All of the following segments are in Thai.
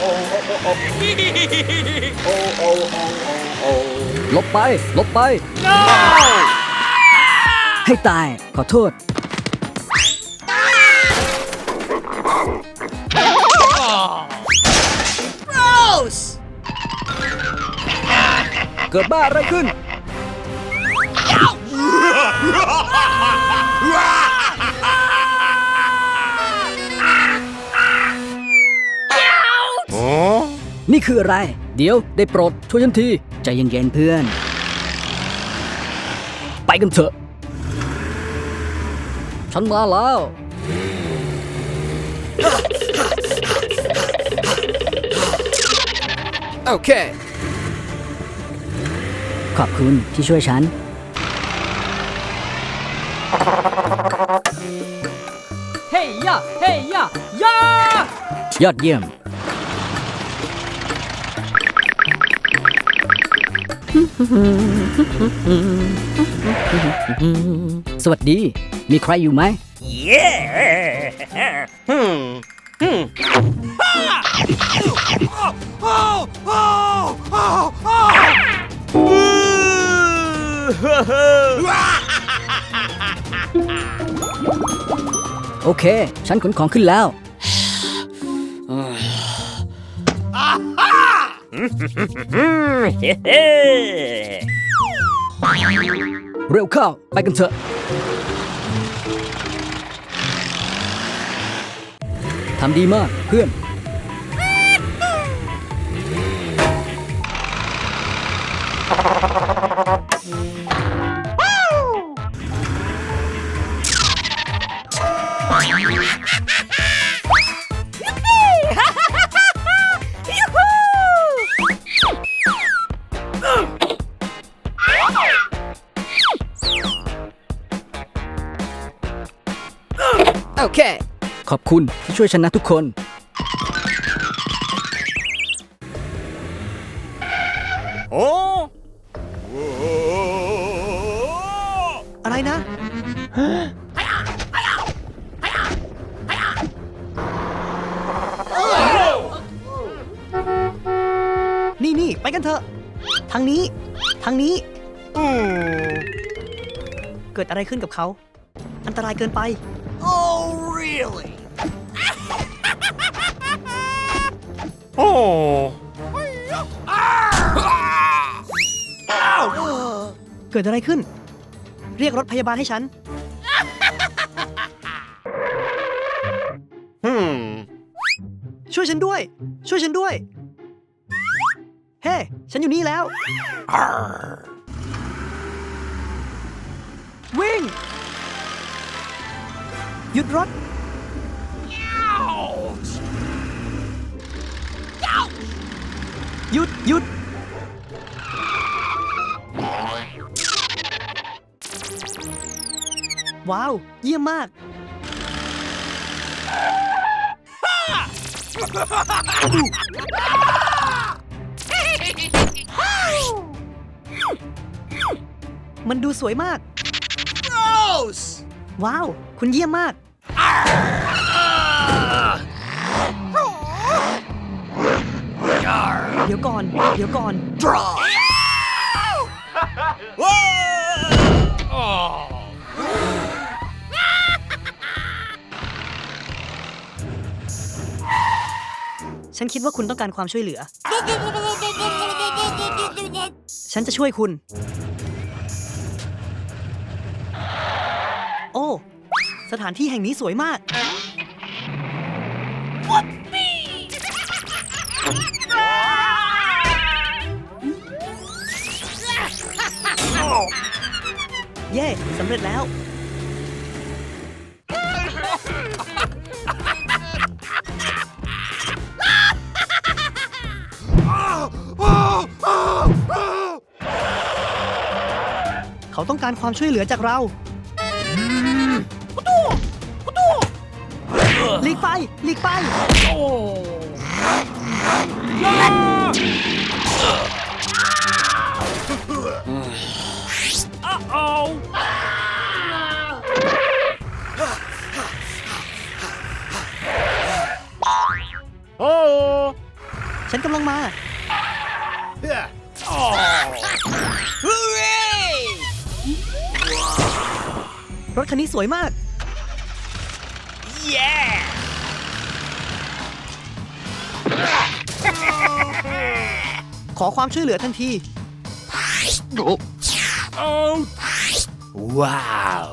โอ้โอ้โอ้โอ้โอ้โอ้โอ้โอ้หลบไปหลบไป ให้ตายขอโทษ เกิดบ้าอะไรขึ้น นี่คืออะไร เดี๋ยวได้โปรดช่วยฉันที ใจเย็นๆเพื่อน ไปกันเถอะ ฉันมาแล้ว โอเค ขอบคุณที่ช่วยฉัน เฮ้ยยะเฮ้ยยะยายอดเยี่ยม สวัสดี มีใครอยู่ไหมโอเค ฉันขนของขึ้นแล้ว เร็วเข้า ไปกันเถอะ ทำดีมากเพื่อน ขอบคุณที่ช่วยฉันนะทุกคน โอ้อะไรนะ นี่นี่ไปกันเถอะ ทางนี้ ทางนี้อืมเกิดอะไรขึ้นกับเขา อันตรายเกินไป โอ้เกิดอะไรขึ้น เรียกรถพยาบาลให้ฉันอืมช่วยฉันด้วย ช่วยฉันด้วย เฮ้ ฉันอยู่นี่แล้ว วิ่ง หยุดรถ หยุดหยุดว้าว เยี่ยมมาก มันดูสวยมาก ว้าว คุณเยี่ยมมาก เดี๋ยวก่อน เดี๋ยวก่อนจ้าฉันคิดว่าคุณต้องการความช่วยเหลือ ฉันจะช่วยคุณ โอ้ สถานที่แห่งนี้สวยมาก สำเร็จแล้ว เขาต้องการความช่วยเหลือจากเราหลีกไปหลีกไป โอ้ วยมากขอความช่วยเหลือทันที ว้าว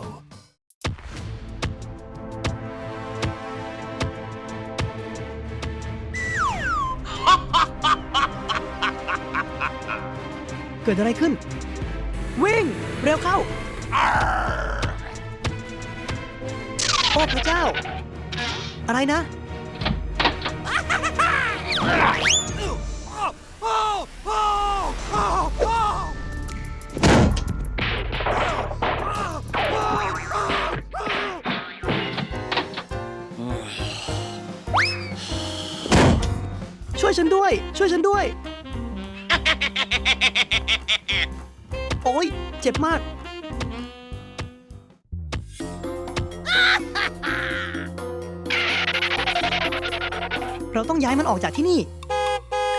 เกิดอะไรขึ้น วิ่ง เร็วเข้า โอ้พระเจ้า อะไรนะ ช่วยฉันด้วย ช่วยฉันด้วย โอ้ยเจ็บมาก เราต้องย้ายมันออกจากที่นี่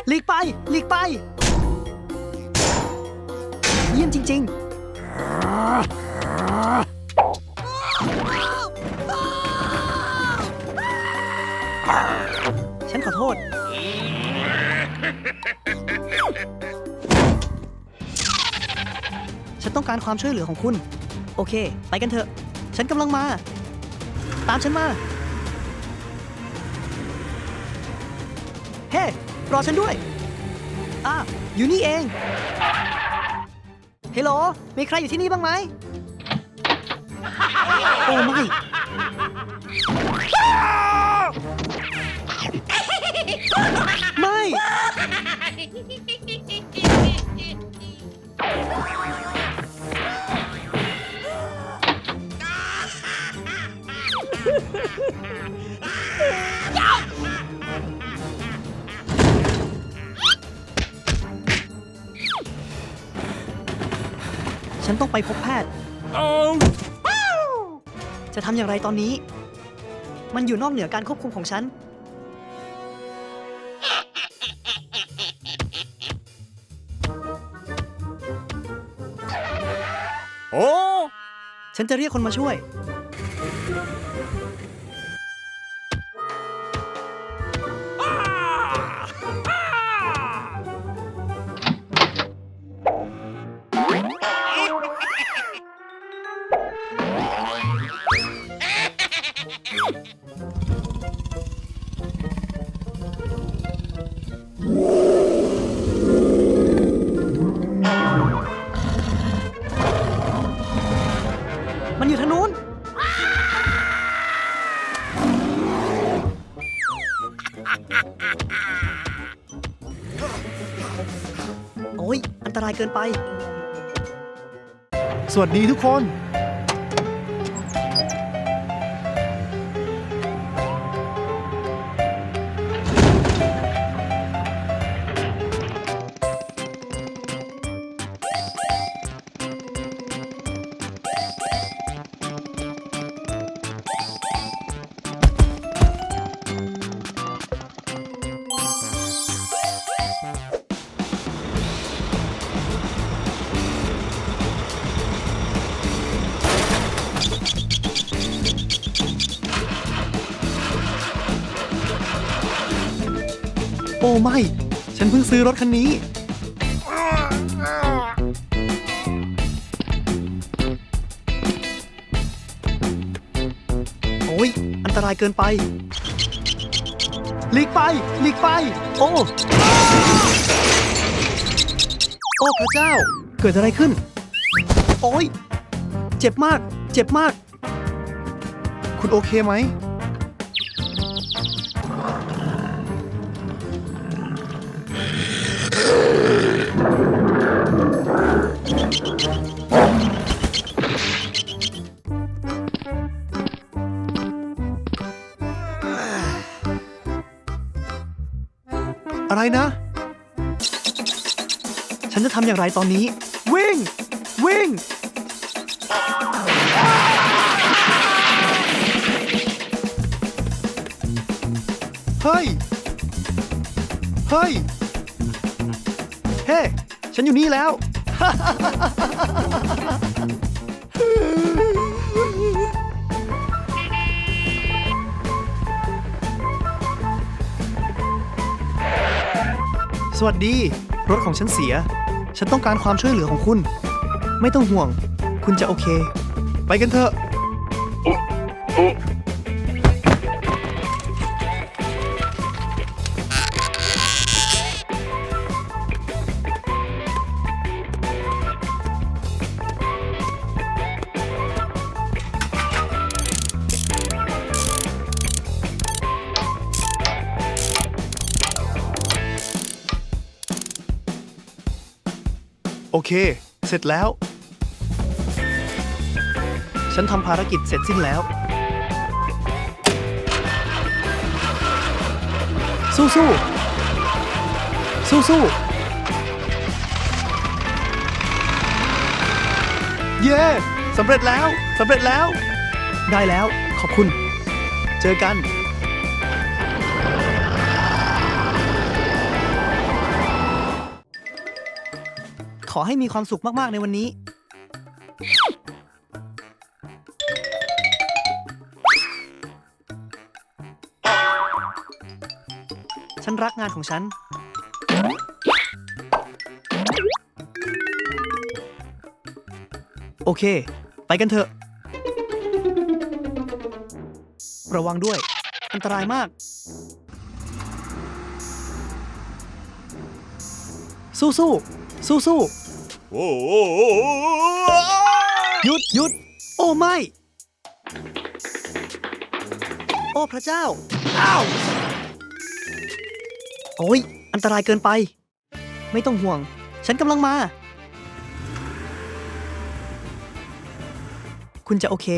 หลีกไปหลีกไป เยี่ยมจริง ๆ ฉันขอโทษ ฉันต้องการความช่วยเหลือของคุณ โอเค ไปกันเถอะ ฉันกำลังมา ตามฉันมา เฮ้ รอฉันด้วย อะ อยู่นี่เองเฮลโหลมีใครอยู่ที่นี่บ้างไหม โอ้ไม่ ไม่ ฉันต้องไปพบแพทย์จะทำอย่างไรตอนนี้ มันอยู่นอกเหนือการควบคุมของฉัน โอ้ ฉันจะเรียกคนมาช่วย มันอยู่ทางนู้น โอ้ย อันตรายเกินไป สวัสดีทุกคนโไม่ ฉันเพิ่งซื้อรถคันนี้ โอ้ย อันตรายเกินไป หลีกไป หลีกไป โอ้ โอ้พระเจ้า เกิดอะไรขึ้น โอ้ย เจ็บมาก เจ็บมาก คุณโอเคไหม นะ ฉันจะทำอย่างไรตอนนี้ วิ่ง วิ่ง เฮ้ย เฮ้ย เฮ้ ฉันอยู่นี่แล้ว สวัสดี รถของฉันเสีย ฉันต้องการความช่วยเหลือของคุณ ไม่ต้องห่วง คุณจะโอเค ไปกันเถอะ โอ เค เสร็จแล้ว ฉันทำภารกิจเสร็จสิ้นแล้ว สู้สู้สู้สู้เย้สำเร็จแล้วสำเร็จแล้ว ได้แล้วขอบคุณ เจอกัน อให้มีความสุขมากๆในวันนี้ ฉันรักงานของฉัน โอเค ไปกันเถอะ ระวังด้วย อันตรายมาก สู้สู้สู้สู้ โอ้โหหยุดหยุด โอ้ไม่ โอ้พระเจ้า อ้าว โอ้ย อันตรายเกินไป ไม่ต้องห่วง ฉันกำลังมา คุณจะโอเค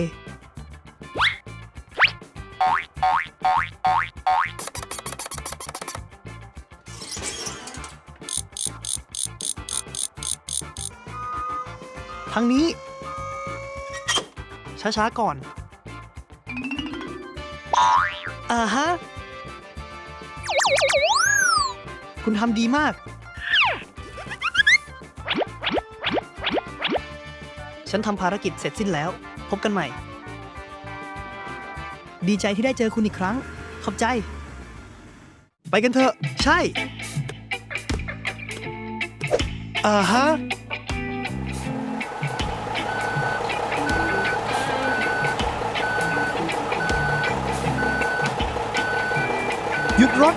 างนี้ ช้าๆ ก่อน อ่าฮะ คุณทำดีมาก ฉันทำภารกิจเสร็จสิ้นแล้ว พบกันใหม่ ดีใจที่ได้เจอคุณอีกครั้ง ขอบใจ ไปกันเถอะ ใช่ อ่าฮะ ยุดรถ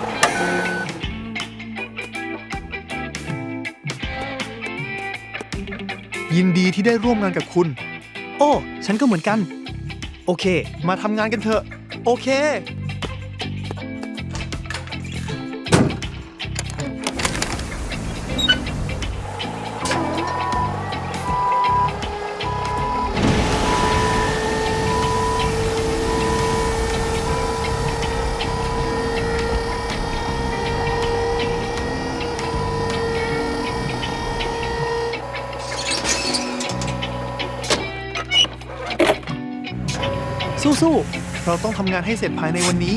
ยินดีที่ได้ร่วมงานกับคุณ โอ้ ฉันก็เหมือนกัน โอเค มาทำงานกันเถอะ โอเค สู้ๆเราต้องทำงานให้เสร็จภายในวันนี้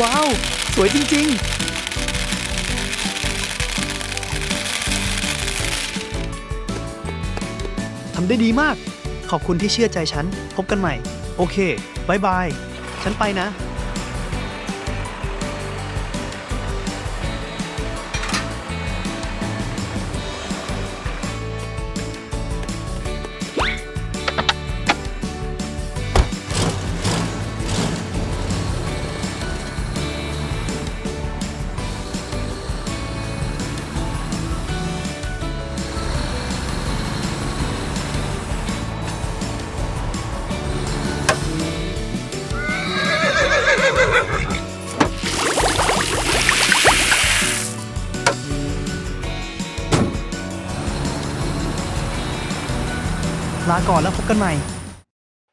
ว้าว สวยจริง ๆ ทำได้ดีมาก ขอบคุณที่เชื่อใจฉัน พบกันใหม่ โอเคบายบาย ฉันไปนะ พบกันใหม่